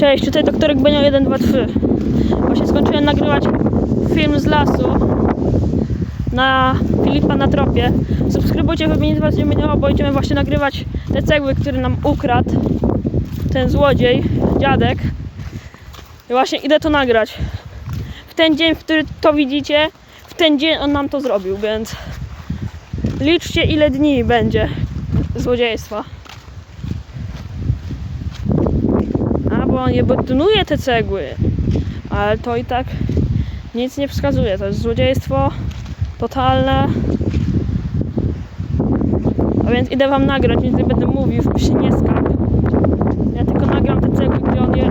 Cześć, tutaj doktorek Benio 1, 2, 3. Właśnie skończyłem nagrywać film z lasu na Filipa na tropie. Subskrybujcie, nic was minęło, bo idziemy właśnie nagrywać te cegły, które nam ukradł ten złodziej, dziadek. I właśnie idę to nagrać. W ten dzień, w który to widzicie, w ten dzień on nam to zrobił, więc liczcie ile dni będzie złodziejstwa. Je betonuje te cegły. Ale to i tak nic nie wskazuje. To jest złodziejstwo totalne. A więc idę wam nagrać, nic nie będę mówił, żeby się nie skap. Ja tylko nagram te cegły, gdzie on je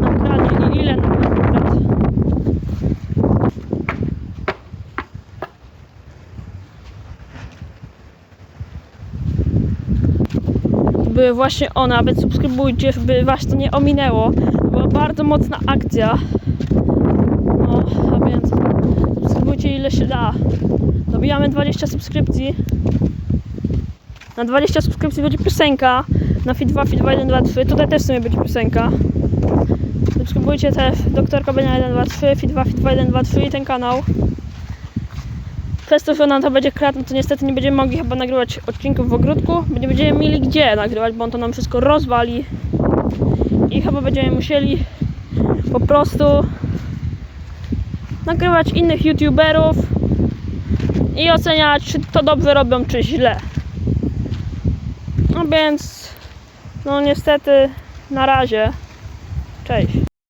nakradnie i ile nam je ukradł. To były właśnie one, więc subskrybujcie, żeby was to nie ominęło. Była bardzo mocna akcja. No, a więc subskrybujcie ile się da. Dobijamy 20 subskrypcji. Na 20 subskrypcji będzie piosenka. Na Fit 2, Fit 2, 1, 2, 3. Tutaj też w sumie będzie piosenka. Subskrybujcie też doktorka Benia 1, 2, 3, Fit 2, Fit 2, 1, 2, 3 i ten kanał. Że nam to będzie kradł, no to niestety nie będziemy mogli chyba nagrywać odcinków w ogródku. bo Nie będziemy mieli gdzie nagrywać, bo on to nam wszystko rozwali. I chyba będziemy musieli po prostu nagrywać innych youtuberów i oceniać, czy to dobrze robią, czy źle. No więc, no niestety, na razie. Cześć.